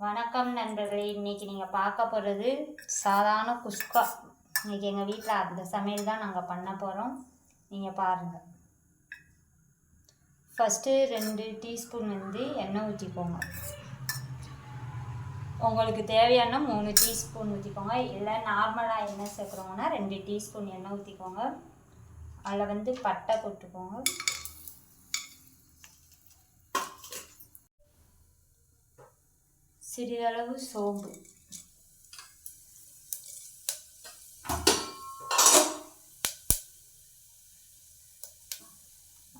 வணக்கம் நண்பர்களே. இன்றைக்கி நீங்கள் பார்க்க போகிறது சாதாரண குஸ்கா. இன்றைக்கி எங்கள் வீட்டில் அந்த சமையல் தான் நாங்கள் பண்ண போகிறோம் நீங்கள் பாருங்கள் ஃபஸ்ட்டு ரெண்டு டீஸ்பூன் வந்து எண்ணெய் ஊற்றிக்கோங்க உங்களுக்கு தேவையான மூணு டீஸ்பூன் ஊற்றிக்கோங்க இல்லை நார்மலாக எண்ணெய் சேர்க்குறோங்கன்னா ரெண்டு டீஸ்பூன் எண்ணெய் ஊற்றிக்கோங்க அதில் வந்து பட்டை போட்டுக்கோங்க. சிறிதளவு சோம்பு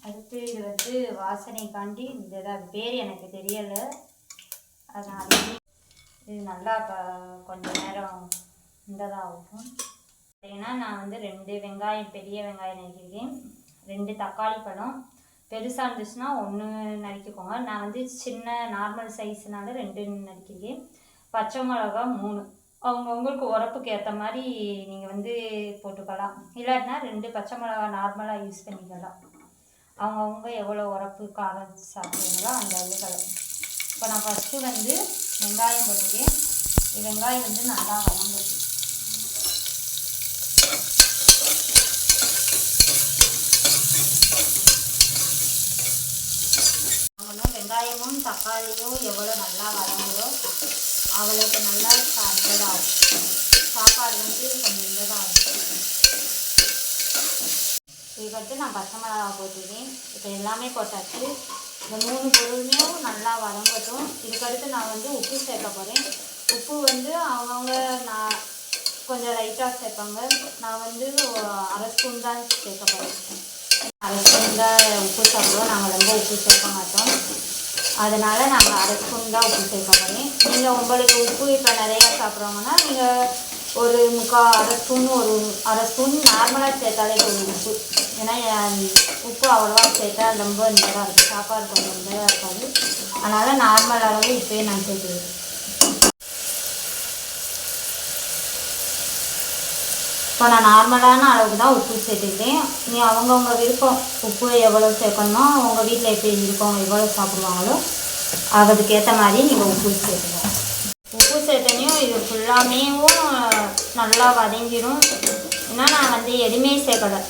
அடுத்து இது வந்து வாசனைக்காண்டி இந்த அது பேர் எனக்கு தெரியலை. அதனால இது நல்லா கொஞ்ச நேரம் இந்ததாக ஆகும். ஏன்னா நான் வந்து ரெண்டு வெங்காயம் பெரிய வெங்காயம் நினைக்கிறேன் ரெண்டு தக்காளி பழம். பெருசாக இருந்துச்சுன்னா ஒன்று நறுக்கிக்கோங்க. நான் வந்து சின்ன நார்மல் சைஸ்னால ரெண்டு நறுக்கியிருக்கேன் பச்சை மிளகா மூணு. அவங்கவுங்களுக்கு உரப்புக்கு ஏற்ற மாதிரி நீங்கள் வந்து போட்டுக்கலாம். இல்லாட்டினா ரெண்டு பச்சை மிளகா நார்மலாக யூஸ் பண்ணிக்கலாம். அவங்கவுங்க எவ்வளோ உரப்பு காரம் சாப்பிட்றீங்களோ அந்த அளவுக்கு இப்போ நான் ஃபஸ்ட்டு வந்து வெங்காயம் போட்டுக்கேன் வெங்காயம் வந்து நல்லா வளர்ந்துச்சு வாங்கணும் வெங்காயமும் தக்காளியும் எவ்வளோ நல்லா வதங்குதோ அவ்வளோக்கு நல்லா சாப்பிட்டதாகும். சாப்பாடு வந்து கொஞ்சம் இதாகும். இதுக்கடுத்து நான் பச்சை மிளகா போட்டுருக்கேன். இப்போ எல்லாமே போட்டாச்சு. இந்த மூணு பொருளுமே நல்லா வதங்கட்டும். இதுக்கடுத்து நான் வந்து உப்பு சேர்க்க போகிறேன் உப்பு வந்து அவங்கவுங்க நான் கொஞ்சம் லைட்டாக சேர்ப்பாங்க. நான் வந்து அரை ஸ்பூன் தான் சேர்க்க போகிறேன் அரை ஸ்பூன் தான் உப்பு சாப்பிடுவோம் நாங்கள் ரொம்ப உப்பு சேர்க்க மாட்டோம். அதனால் நாங்கள் அரை ஸ்பூன் தான் உப்பு சேர்க்க போகிறேன் நீங்கள் உங்களுக்கு உப்பு இப்போ நிறையா சாப்பிட்றவங்கன்னா நீங்கள் ஒரு முக்கால் அரை ஸ்பூன் ஒரு அரை ஸ்பூன் நார்மலாக சேர்த்தாலே ஒரு உப்பு. ஏன்னா என் உப்பு அவ்வளோவா சேர்த்தா ரொம்ப இதாக இருக்கும் சாப்பாடு கொஞ்சம் இதாக இருக்காது. அதனால் நார்மல் அளவு இப்போயே நான் சேர்த்துக்கிறேன். இப்போ நான் நார்மலான அளவுக்கு தான் உப்பு சேர்த்துக்கிட்டேன். நீ அவங்கவுங்க விருப்பம் உப்பு எவ்வளோ சேர்க்கணுமோ அவங்க வீட்டில் எப்படி இருக்கவங்க எவ்வளோ சாப்பிடுவாங்களோ அதுக்கேற்ற மாதிரி நீங்கள் உப்பு சேர்த்துக்கோங்க. உப்பு சேர்த்தனையும் இது ஃபுல்லாமேவும் நல்லா வதங்கிடும் ஏன்னா நான் வந்து எதுவுமே சேர்க்கலை.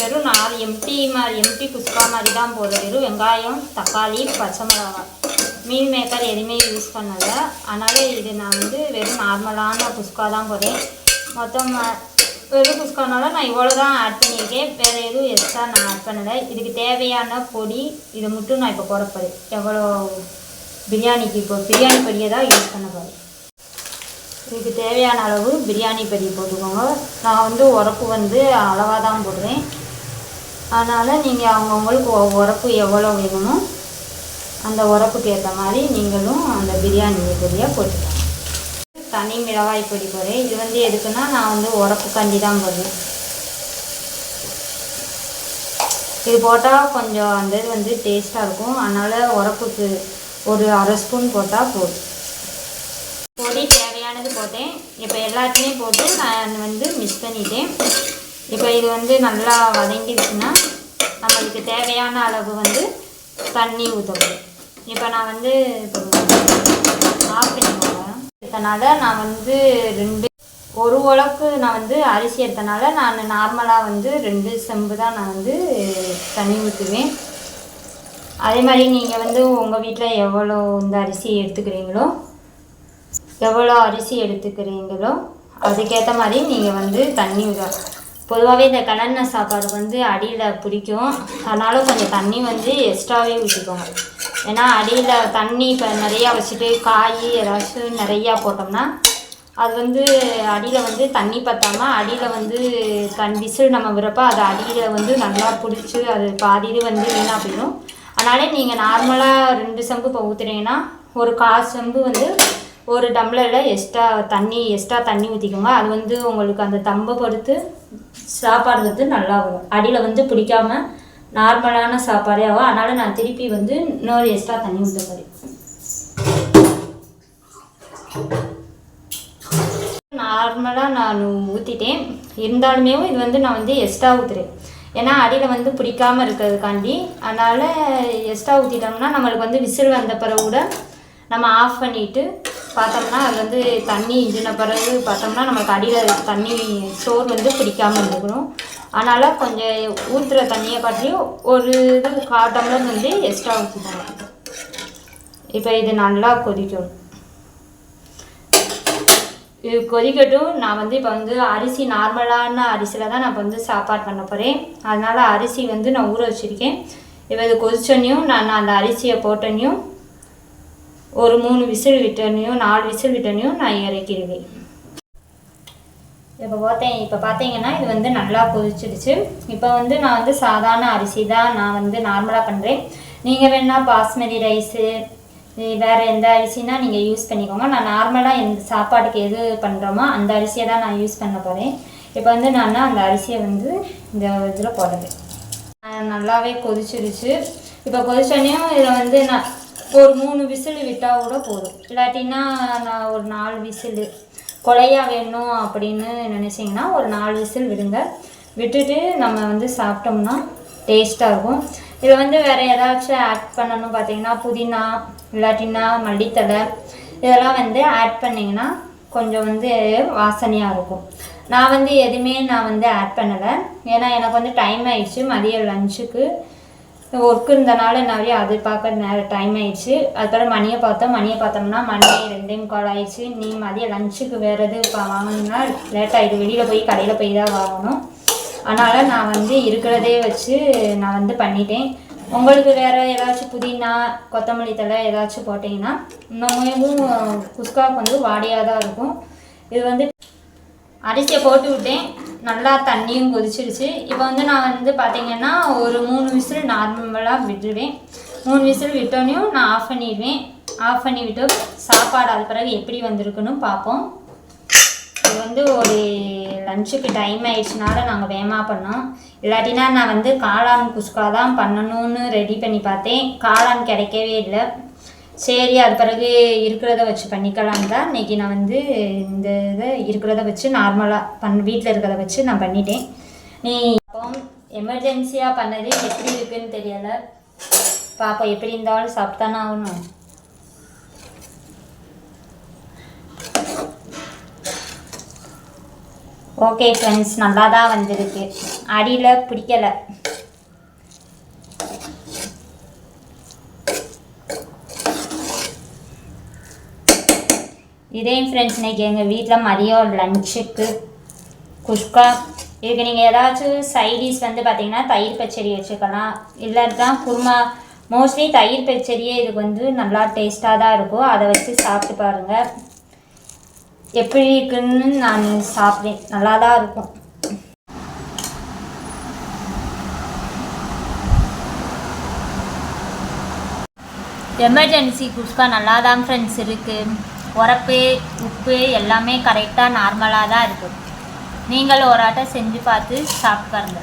வெறும் நாலு எம்டி மாதிரி எம்டி குஸ்கா மாதிரி தான் போடுறேன் வெறும் வெங்காயம் தக்காளி பச்சை மிளகாய் மீன் மேக்கர் எதுவுமே யூஸ் பண்ணலை. அதனால் இது நான் வந்து வெறும் நார்மலான குஸ்கா தான் போடுறேன் மொத்தம் வெறும் குஸ்கானால நான் இவ்வளோ தான் ஆட் பண்ணியிருக்கேன். வேறு எதுவும் எக்ஸ்ட்ரா நான் ஆட் பண்ணலை. இதுக்கு தேவையான பொடி இதை மட்டும் நான் இப்போ போட எவ்வளோ பிரியாணிக்கு இப்போ பிரியாணி பொடியை தான் யூஸ் பண்ண போகிறேன் இதுக்கு தேவையான அளவு பிரியாணி பொடி போட்டுக்கோங்க. நான் வந்து உரப்பு வந்து அளவாக தான் போடுறேன். அதனால் நீங்கள் அவங்கவுங்களுக்கு ஒ- உரப்பு எவ்வளோ வேணுமோ அந்த உரப்புக்கு ஏற்ற மாதிரி நீங்களும் அந்த பிரியாணி பொடியை போட்டுக்கோங்க. தனி மிளகாய் பொடி போடுறேன் இது வந்து எதுக்குன்னா நான் வந்து உரப்பு கண்டி தான் போடுவேன். இது போட்டால் கொஞ்சம் அந்த இது வந்து டேஸ்ட்டாக இருக்கும். அதனால் உரப்புக்கு ஒரு அரை ஸ்பூன் போட்டால் போதும். பொடி தேவையானது போட்டேன். இப்போ எல்லாத்தையுமே போட்டு நான் வந்து மிக்ஸ் பண்ணிட்டேன். இப்போ இது வந்து நல்லா வதங்கிடுச்சுன்னா நம்மளுக்கு தேவையான அளவு வந்து தண்ணி ஊற்றப்படும் இப்போ நான் வந்து ஆஃப் பண்ணிக்கோங்க. எடுத்தனால நான் வந்து ரெண்டு ஒரு உலக்கு நான் வந்து அரிசி எடுத்தனால நான் நார்மலாக வந்து ரெண்டு செம்பு தான் நான் வந்து தண்ணி ஊற்றுவேன் அதே மாதிரி நீங்கள் வந்து உங்கள் வீட்டில் எவ்வளோ இந்த அரிசி எடுத்துக்கிறீங்களோ எவ்வளோ அரிசி எடுத்துக்கிறீங்களோ அதுக்கேற்ற மாதிரி நீங்கள் வந்து தண்ணி விட பொதுவாகவே இந்த கலண்ண சாப்பாடு வந்து அடியில் பிடிக்கும். அதனால் கொஞ்சம் தண்ணி வந்து எக்ஸ்ட்ராவே ஊற்றிக்கோங்க ஏன்னா அடியில் தண்ணி இப்போ நிறையா வச்சுட்டு காய் ஏதாச்சும் நிறையா போட்டோம்னா அது வந்து அடியில் வந்து தண்ணி பற்றாமல் அடியில் வந்து தன் விசில் நம்ம விடுறப்ப அது அடியில் வந்து நல்லா பிடிச்சி அது பாதி இது வந்து வீணாக போயிடும். அதனால் நீங்கள் நார்மலாக ரெண்டு செம்பு இப்போ ஊற்றுறீங்கன்னா ஒரு கால் செம்பு வந்து ஒரு டம்ளரில் எக்ஸ்ட்ரா தண்ணி எக்ஸ்ட்ரா தண்ணி ஊற்றிக்கோங்க அது வந்து உங்களுக்கு அந்த தம்பை பொறுத்து சாப்பாடு வந்து நல்லாகும். அடியில் வந்து பிடிக்காமல் நார்மலான சாப்பாடே ஆகும் அதனால் நான் திருப்பி வந்து இன்னொரு எக்ஸ்ட்ரா தண்ணி ஊற்ற போகிறேன் நார்மலாக நான் ஊற்றிட்டேன் இருந்தாலுமே இது வந்து நான் வந்து எக்ஸ்ட்ரா ஊற்றுறேன் ஏன்னா அடியில் வந்து பிடிக்காமல் இருக்கிறதுக்காண்டி. அதனால் எக்ஸ்ட்ரா ஊற்றிட்டோம்னா நம்மளுக்கு வந்து விசில் வந்த பிறகு கூட நம்ம ஆஃப் பண்ணிவிட்டு பார்த்தோம்னா அது வந்து தண்ணி இஞ்சின பிறகு பார்த்தோம்னா நமக்கு அடியில் தண்ணி சோறு வந்து பிடிக்காமல் இருந்துக்கணும். அதனால் கொஞ்சம் ஊற்றுற தண்ணியை பற்றியும் ஒரு இது கால் டம்ளர் வந்து எக்ஸ்ட்ரா ஊற்றிக்கணும் இப்போ இது நல்லா கொதிக்கணும். இது கொதிக்கட்டும். நான் வந்து இப்போ வந்து அரிசி நார்மலான அரிசியில் தான் நான் இப்போ வந்து சாப்பாடு பண்ண போகிறேன் அதனால் அரிசி வந்து நான் ஊற வச்சுருக்கேன். இப்போ இது கொதிச்சோன்னையும் நான் அந்த அரிசியை போட்டோன்னையும் ஒரு மூணு விசில் விட்டனையும் நாலு விசில் விட்டனையும் நான் இறக்கிடுவேன். இப்போ பார்த்தேன் இப்போ பார்த்தீங்கன்னா இது வந்து நல்லா கொதிச்சிடுச்சு. இப்போ வந்து நான் வந்து சாதாரண அரிசி தான் நான் வந்து நார்மலாக பண்ணுறேன் நீங்கள் வேணால் பாஸ்மதி ரைஸு வேறு எந்த அரிசினா நீங்கள் யூஸ் பண்ணிக்கோங்க. நான் நார்மலாக எந்த சாப்பாட்டுக்கு எது பண்ணுறோமோ அந்த அரிசியை தான் நான் யூஸ் பண்ண போகிறேன் இப்போ வந்து நான் அந்த அரிசியை வந்து இந்த இதில் போடுறேன். நல்லாவே கொதிச்சிருச்சு இப்போ கொதிச்சோடனே இதில் வந்து நான் ஒரு மூணு விசில் விட்டால் கூட போதும். இல்லாட்டின்னா நான் ஒரு நாலு விசில் கொலையாக வேணும் அப்படின்னு நினச்சிங்கன்னா ஒரு நாலு விசில் விடுங்க. விட்டுட்டு நம்ம வந்து சாப்பிட்டோம்னா டேஸ்ட்டாக இருக்கும். இதில் வந்து வேறு ஏதாச்சும் ஆட் பண்ணணும் பார்த்தீங்கன்னா புதினா இல்லாட்டின்னா மல்லித்தழை இதெல்லாம் வந்து ஆட் பண்ணிங்கன்னா கொஞ்சம் வந்து வாசனையாக இருக்கும். நான் வந்து எதுவுமே நான் வந்து ஆட் பண்ணலை. ஏன்னா எனக்கு வந்து டைம் ஆயிடுச்சு மதியம் லஞ்சுக்கு ஒர்க் இருந்தனால நிறைய அது பார்க்க நேரம் டைம் ஆயிடுச்சு. அதுக்கப்புறம் மணியை பார்த்தோம். மணியை பார்த்தோம்னா மணி ரெண்டே முக்கால் ஆயிடுச்சு. நீ மதிய லஞ்சுக்கு வேறு எது பா- வாங்கணும்னா லேட் ஆகிடும் வெளியில் போய் கடையில் போய் தான் வாங்கணும். அதனால் நான் வந்து இருக்கிறதே வச்சு நான் வந்து பண்ணிட்டேன். உங்களுக்கு வேறு ஏதாச்சும் புதினா கொத்தமல்லி தழை ஏதாச்சும் போட்டிங்கன்னா இன்னமும் குஸ்காவுக்கு வந்து வாடியாக தான் இருக்கும். இது வந்து அரிசியை போட்டு விட்டேன். நல்லா தண்ணியும் கொதிச்சிருச்சு இப்போ வந்து நான் வந்து பார்த்தீங்கன்னா ஒரு மூணு விசில் நார்மலாக விட்டுருவேன் மூணு விசில் விட்டோனையும் நான் ஆஃப் பண்ணிடுவேன். ஆஃப் பண்ணிவிட்டு சாப்பாடு அது பிறகு எப்படி வந்திருக்குன்னு பார்ப்போம் இது வந்து ஒரு லஞ்சுக்கு டைம் ஆயிடுச்சுனால நாங்கள் வேகமாக பண்ணோம். இல்லாட்டினா நான் வந்து காளான் குஸ்கா தான் பண்ணணும்னு ரெடி பண்ணி பார்த்தேன். காளான் கிடைக்கவே இல்லை. சரி அது பிறகு இருக்கிறத வச்சு பண்ணிக்கலாம் தான். இன்றைக்கி நான் வந்து இந்த இதை இருக்கிறத வச்சு நார்மலாக பண் வீட்டில் இருக்கிறத வச்சு நான் பண்ணிட்டேன். நீ அப்போ எமர்ஜென்சியாக பண்ணது எப்படி இருக்குன்னு தெரியலை. பாப்போம் எப்படி இருந்தாலும் சாப்பிட்டானே ஆகணும். ஓகே ஃப்ரெண்ட்ஸ் நல்லா தான் வந்திருக்கு. அடியில் பிடிக்கலை. இதே ஃப்ரெண்ட்ஸ் இன்றைக்கி எங்கள் வீட்டில் மதியம் லஞ்சுக்கு குஷ்கா. இதுக்கு நீங்கள் ஏதாச்சும் சைடிஷ் வந்து பார்த்தீங்கன்னா தயிர் பச்சடி வச்சுக்கலாம். இல்லாட்டா குருமா. மோஸ்ட்லி தயிர் பச்சடியே இதுக்கு வந்து நல்லா டேஸ்ட்டாக தான் இருக்கும். அதை வச்சு சாப்பிட்டு பாருங்கள் எப்படி இருக்குன்னு நான் சாப்பிட்டேன் நல்லா தான் இருக்கும். எமர்ஜென்சி குஷ்கா நல்லா தான் ஃப்ரெண்ட்ஸ் இருக்குது உரப்பு உப்பு எல்லாமே கரெக்டாக நார்மலாக தான் இருக்குது நீங்கள் ஒரு ஆட்டை செஞ்சு பார்த்து சாப்பிட்டு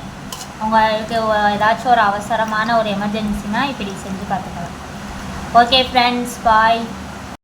உங்களுக்கு ஏதாச்சும் ஒரு அவசரமான ஒரு எமர்ஜென்சினா இப்படி செஞ்சு பார்த்துக்கலாம். Okay friends bye